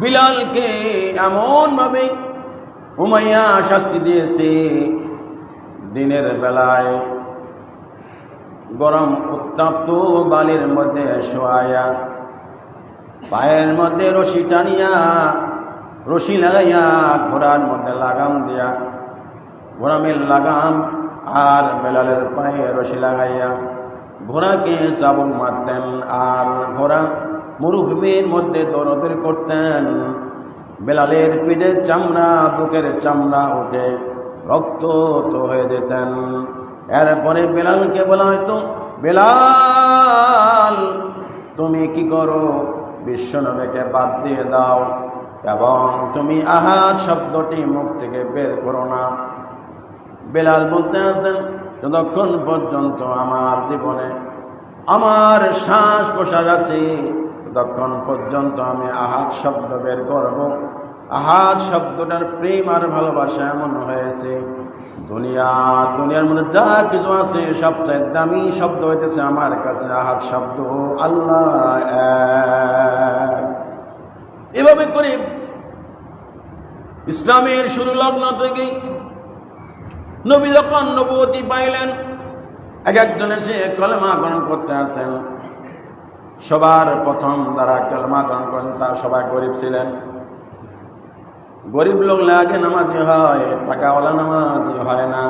বিলালকে এমনভাবে উমাইয়া শাস্তি দিয়েছে, দিনের বেলায় গরম উত্তপ্ত বালির মধ্যে শোয়াইয়া পায়ের মধ্যে রশি টানিয়া, রশি লাগাইয়া ঘোড়ার মধ্যে লাগাম দিয়া, ঘোড়ামের লাগাম আর বেলালের পায়ে রশি লাগাইয়া, ঘোড়াকে চাবুক মারতেন আর ঘোড়া মরুভূমির মধ্যে দৌড়দৌড়ি করতেন। বেলালের পিঠের চামড়া, বুকের চামড়া উঠে রক্ত তো হয়ে যেতেন। এরপরে বেলালকে বলা হয়তো বেলাল, তুমি কি করো? বিশ্বনবীকে বাদ দিয়ে দাও এবং তুমি আহাত শব্দটি মুখ থেকে বের করো না। বেলাল বলতে আছেন যতক্ষণ পর্যন্ত আমার জীবনে আমার শ্বাস প্রশ্বাস আছে ততক্ষণ পর্যন্ত আমি আহাত শব্দ বের করব। আহাত শব্দটার প্রেম আর ভালোবাসা এমন হয়েছে। দুনিয়া, দুনিয়ার মধ্যে যা কিছু আছে, সবচেয়ে দামি শব্দ হইতেছে আমার কাছে আহাত শব্দ, আল্লাহ। এভাবে করে ইসলামের শুরু লগ্ন থেকেই নবী যখন নবতী পাইলেন, এক একজনের সে কলমা গ্রহণ করতে আছেন। সবার প্রথম যারা কলমা গ্রহণ করেন, তারা সবাই গরিব ছিলেন। গরিব লোক লাগে নামাজি হয়, টাকাওয়ালা নামাজি হয় না।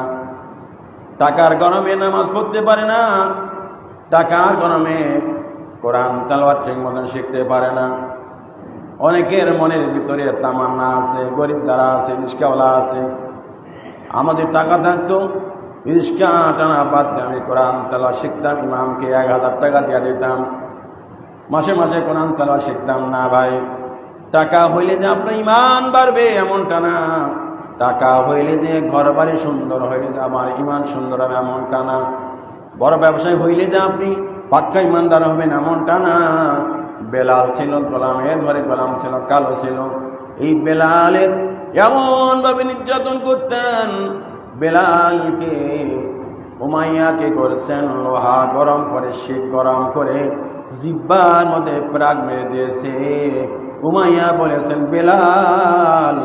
টাকার গরমে নামাজ পড়তে পারে না, টাকার গরমে কোরআন তালওয়াত ঠিক মতন শিখতে পারে না। অনেকের মনের ভিতরে তামান্না আছে, গরিব দ্বারা আছে, রিস্কাওয়ালা আছে। আমাদের টাকা থাকতো, রিস্কা টানা বাদ দিয়ে আমি কোরআন তালা শিখতাম, ইমামকে এক হাজার টাকা দিয়ে দিতাম। মাসে মাসে কোরআন তালা শিখতাম না ভাই। টাকা হইলে যে আপনার ইমান বাড়বে এমনটা না। টাকা হইলে যে ঘর বাড়ি সুন্দর হইলে যে আমার ইমান সুন্দর হবে এমনটা না। বড় ব্যবসায় হইলে যে আপনি পাক্কা ইমানদার হবেন এমনটা না। বেলাল ছিল, গোলামের ঘরে গোলাম ছিল, কালো ছিল। এই বেলালের এমনভাবে নির্যাতন করতেন। বেলালকে উমাইয়াকে করেছেন লোহা গরম করে, শীত গরম করে। জিব্বার মধ্যে প্রাগ মেরে দিয়েছে। উমাইয়া বলেছেন, বেলাল,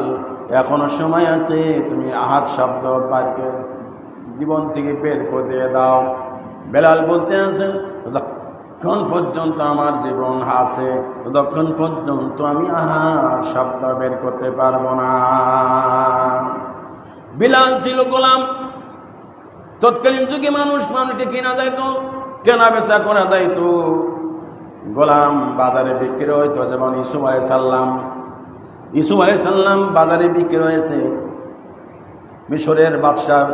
এখনও সময় আছে, তুমি আহাত শব্দ পারকে জীবন থেকে বের করে দাও। বেলাল বলতে আছেন, ততক্ষণ পর্যন্ত আমার জীবন আছে, ততক্ষণ পর্যন্ত আমি আহার শব্দ বের করতে পারব না। বিলাল ছিল গোলাম। তৎকালীন যুগে মানুষ মানুষকে কেনা যাইতো, কেনা বেচা করা যাইতো। গোলাম বাজারে বিক্রি হইতো, যেমন ইসুফ আলাই সাল্লাম ইসুফ আলাই সাল্লাম বাজারে বিক্রি হয়েছে মিশরের বাদশাহ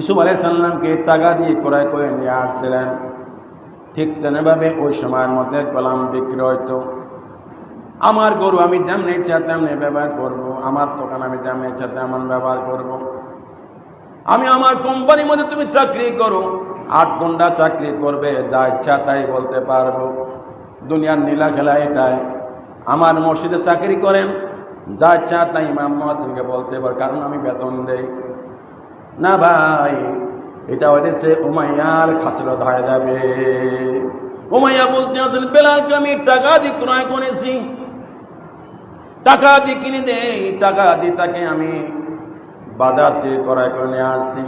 ইসুফ আলাই সাল্লামকে টাকা দিয়ে ক্রয় করে নিয়ে আসছিলেন ঠিক তেমনিভাবে ওই সময়ের মধ্যে গোলাম বিক্রি হইতো আমার গরু আমি তেমনি ইচ্ছা তেমনি ব্যবহার করব। আমার দোকান আমি তেমনি ইচ্ছা তেমন ব্যবহার করব। আমি আমার কোম্পানির মধ্যে তুমি চাকরি করো, আট ঘণ্টা চাকরি করবে, যা ইচ্ছা তাই বলতে পারব দুনিয়ার নীলা খেলা এটাই। আমার মসজিদে চাকরি করেন, যা ইচ্ছা তাই ইমাম বলতে পার, কারণ আমি বেতন দেই। না ভাই, এটা হয়েছে উমাইয়ার খাসরত হয়ে যাবে। উমাইয়া বলতে আছেন বেলালকে আমি টাকা দিয়ে ক্রয় করেছি। টাকা দিয়ে কিনে দেই, টাকা দিয়ে তাকে আমি থেকে ক্রয় করে নিয়ে আসছি।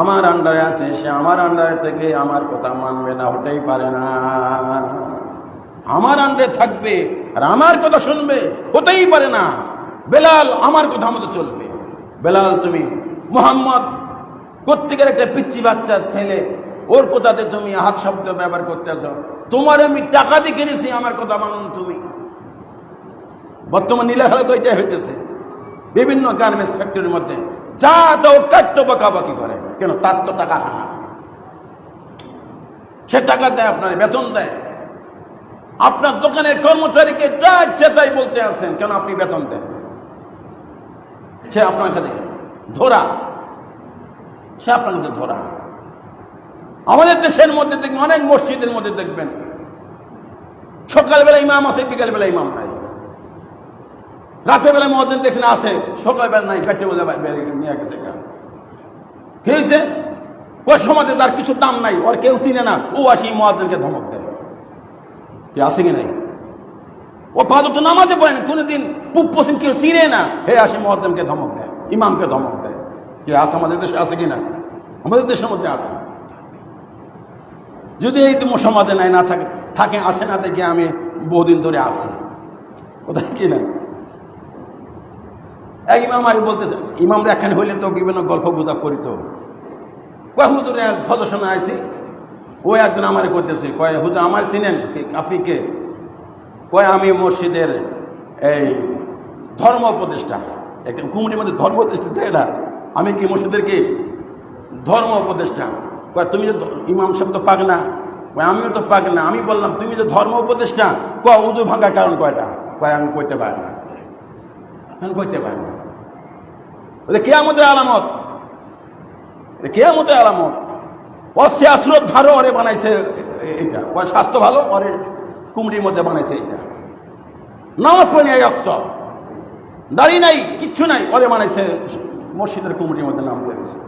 আমার আন্ডারে আছে, সে আমার আন্ডারে থেকে আমার কথা মানবে না, হতেই পারে না। আমার আন্ডারে থাকবে আর আমার কথা শুনবে, হতেই পারে না। বেলাল আমার কথা মতো চলবে। বেলাল, তুমি মোহাম্মদ কোথেকের একটা পিচ্ছি বাচ্চা ছেলে, ওর কথাতে তুমি হাত শব্দ ব্যবহার করতে আছো। তোমার আমি টাকা দিয়ে কিনেছি, আমার কথা মানুন তুমি। বর্তমান নীলাখালে তো এটাই হইতেছে। বিভিন্ন গার্মেন্টস ফ্যাক্টরির মধ্যে যা তো তো বকাবকি করে। কেন? তার তো টাকা হানা সে টাকা দেয় আপনার, বেতন দেয়। আপনার দোকানের কর্মচারীকে যা ইচ্ছে তাই বলতে আসেন। কেন আপনি বেতন দেন? সে আপনার কাছে ধরা। সে আপনার কাছে ধরা। আমাদের দেশের মধ্যে দেখবেন, অনেক মসজিদের মধ্যে দেখবেন। সকালবেলা ইমাম আছে বিকালবেলা ইমাম নাই রাতের বেলা মহাজন দেখছেন আছে সকালবেলা নাই, পেটে বোঝা নিয়ে গেছে কি হয়েছে? ওই সমাজে তার কিছু দাম নাই, ওর কেউ চিনে না। ও আসি মহাজনকে ধমক। কি আছে কি নাই। ও পাঁচ তো নামাজে পড়ে না, কোনোদিন পূব পশ্চিম কেউ চিনে না। হে আসে মহাদ্দমকে ধমক দেয়, ইমামকে ধমক দেয়। কে আছে আমাদের দেশে, আছে কিনা? আমাদের দেশের মধ্যে আছে। যদি এই তুমি সমাজে নাই, না থাকে থাকে আসে না দেখে আমি বহুদিন ধরে আছি। কোথায় কি না? এক ইমাম আগে বলতেছে, ইমামরা এখানে হইলে তো বিভিন্ন গল্প গুজব করিত। কয় হুজুরে সদস্য আইসি ও একজন আমার করতেছে কয়, হুজুর, আমার চিনেন আপনি কে? কয়, আমি মসজিদের এই ধর্ম উপদেষ্টা। একটা কুমড়ির মধ্যে ধর্ম উপদেষ্টা দেয় না। আমি কি মসজিদের কি? ধর্ম উপদেষ্টা। কয়, তুমি যে ইমাম সাহেব তো পাক না আমিও তো পাক না আমি বললাম, তুমি যে ধর্ম উপদেষ্টা? কয় উদু ভাঙার কারণ কয়টা? কয়, আমি কইতে পারি না। আমি কইতে পারি না। বলে, কেয়ামতের আলামত। এটা কেয়ামতের আলামত। অসে ভালো অরে বানাইছে এটা স্বাস্থ্য ভালো অরে কুমড়ির মধ্যে বানাইছে এটা নামাজ পড়ে নেই রক্ত দাড়ি নাই, কিচ্ছু নাই অরে বানাইছে মসজিদের কুমড়ির মধ্যে নাম দিয়ে দিছে।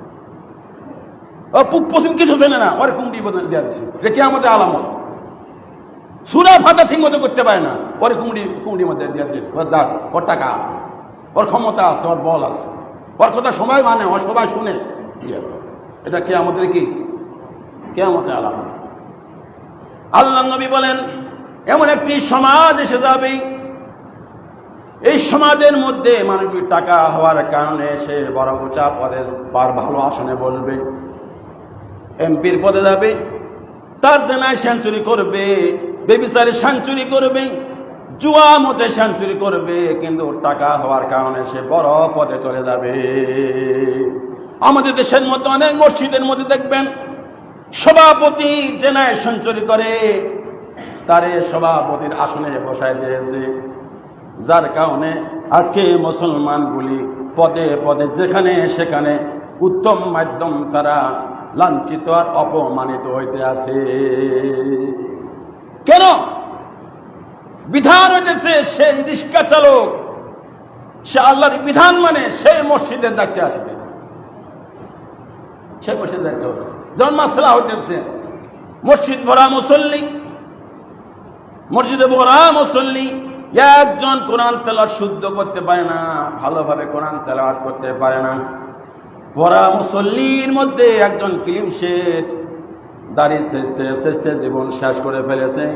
পশ্চিম কিছু জানে না, ওর কুমড়ির মধ্যে দেওয়া দিছে। এটা আমাদের আলামত। সুরা ফাতা ঠিক মতো করতে পারে না, ওর কুমড়ি, কুমড়ির মধ্যে দিয়ে দিছে ওর দাঁত, ওর টাকা আছে, ওর ক্ষমতা আছে, ওর বল আছে। ওর কথা সবাই মানে ওর সবাই শুনে। এটা কে আমাদের কি? কে আমাদের আলামত আল্লাহ নবী বলেন, এমন একটি সমাজ এসে যাবে। এই সমাজের মধ্যে মানুষের টাকা হওয়ার কারণে সে বড় উঁচা পদে বার ভালো আসনে বলবে, এমপির পদে যাবে, তার জেনায় সেঞ্চুরি করবে, বেবিচারে সেঞ্চুরি করবে, জুয়া মতে সেঞ্চুরি করবে, কিন্তু টাকা হওয়ার কারণে সে বড় পদে চলে যাবে। আমাদের দেশের মতো অনেক মসজিদের মধ্যে দেখবেন সভাপতি জেনায় সেঞ্চুরি করে, তারে সভাপতির আসনে বসায় দিয়েছে। যার কারণে আজকে মুসলমানগুলি পদে পদে যেখানে সেখানে উত্তম মাধ্যম তারা লাঞ্ছিত আর অপমানিত হইতে আছে। কেন? বিধান হইতেছে সে রিক্সা চালক সে আল্লাহর বিধান মানে সেই মসজিদের ডাকতে আসবে। সে মসজিদের হবে। যেমন মাসলা হইতেছে। মসজিদ ভরা মুসল্লি, মসজিদে ভরা মুসল্লি, একজন কোরআন তেলাওয়াত শুদ্ধ করতে পারে না, ভালোভাবে কোরআন তেলাওয়াত করতে পারে না। পড়া মুসল্লির মধ্যে একজন ক্লিম শেখ দাঁড়িয়ে সেচতে জীবন শেষ করে ফেলেছে।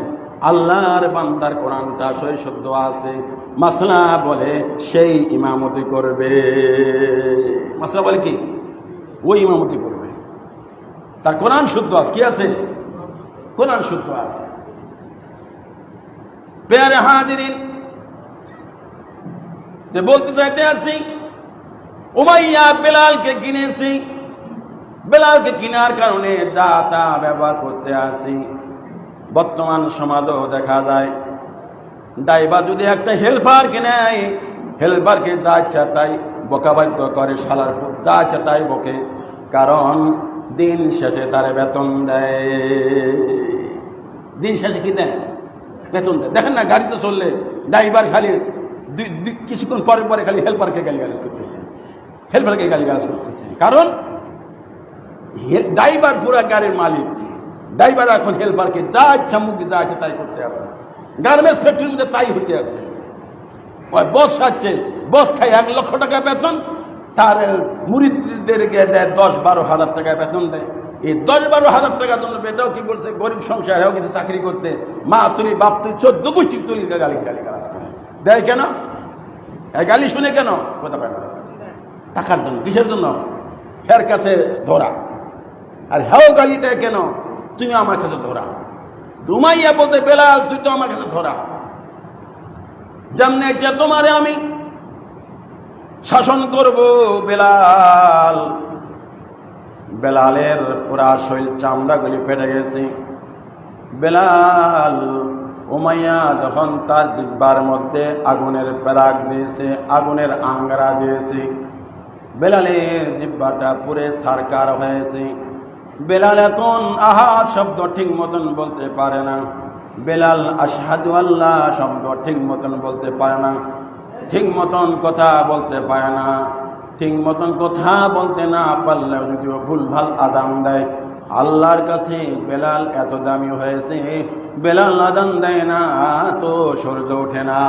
আল্লাহর বান্দার কোরআনটা সই আছে। মাসলা বলে সেই ইমামতি করবে। মাসলা বলে কি? ওই ইমামতি করবে। তার কোরআন শুদ্ধ আছে, কি আছে? কোরআন শুদ্ধ আছে। পেয়ারে হাজিরিন যে বলতে চাইতে আছি, উমাইয়া বেলালকে কিনেছি, বেলালকে কেনার কারণে যা তা ব্যবহার করতে আসি বর্তমান সমাজও দেখা যায় ড্রাইভার যদি একটা হেল্পার কিনে হেল্পারকে যা ইচ্ছা তাই বকাবাদ্য করে সালার যা ইচ্ছা তাই বকে। কারণ দিন শেষে তারে বেতন দেয়। দিন শেষে কি দেয়? বেতন দেয়। দেখেন না গাড়িতে চললে, ড্রাইভার খালি কিছুক্ষণ পরে পরে খালি হেল্পারকে গালি গালাজ করতেছে। হেল্পারকে গালি গালাজ করতেছে। কারণ ড্রাইভার পুরা গাড়ির মালিক। ড্রাইভার এখন হেল্পারকে যা ইচ্ছা মুখে যা আছে তাই করতে আসে গার্মেন্টস ফ্যাক্টরির মধ্যে তাই হতে আসে বস আসছে, বস খায় এক লক্ষ টাকা বেতন তার মুড়িদেরকে দেয় দশ বারো হাজার টাকা বেতন দেয়। এই দশ বারো হাজার টাকা জন্য এটাও কি বলছে, গরিব সংসার হেও কিছু চাকরি করতে। মা তুলি বাপ, তুই, চোদ্দ গোষ্ঠী তুলি গালি গালি গালাজ করে দেয় কেন? গালি শুনে কেন? কথা পায় টাকার জন্য, কিসের জন্য? এর কাছে ধরা। আর হেও গালি দেয় কেন? তুমি আমার কাছে ধরা। দুমাইয়া বলতে, বেলাল, তুই তো আমার কাছে ধরা। যেমনে যে তোমারে আমি শাসন করব বেলাল। বেলালের পুরা শৈল চামড়াগুলি ফেটে গেছে। বেলাল উমাইয়া যখন তার জিব্বার মধ্যে আগুনের প্যারাক দিয়েছে, আগুনের আঙ্গারা দিয়েছে, বেলালের জিব্বাটা পুরে সারকার হয়েছে। বেলাল এখন আহাদ শব্দ ঠিক মতন বলতে পারে না। বেলাল আশহাদু আল্লাহ শব্দ ঠিক মতন বলতে পারে না। ঠিক মতন কথা বলতে পারে না। ঠিক মতন কথা বলতে না পারলে যদিও ভুলভাল আদাম দেয়, আল্লাহর কাছে বেলাল এত দামি হয়েছে, বেলাল আদান দেয় না, তো সূর্য ওঠে না।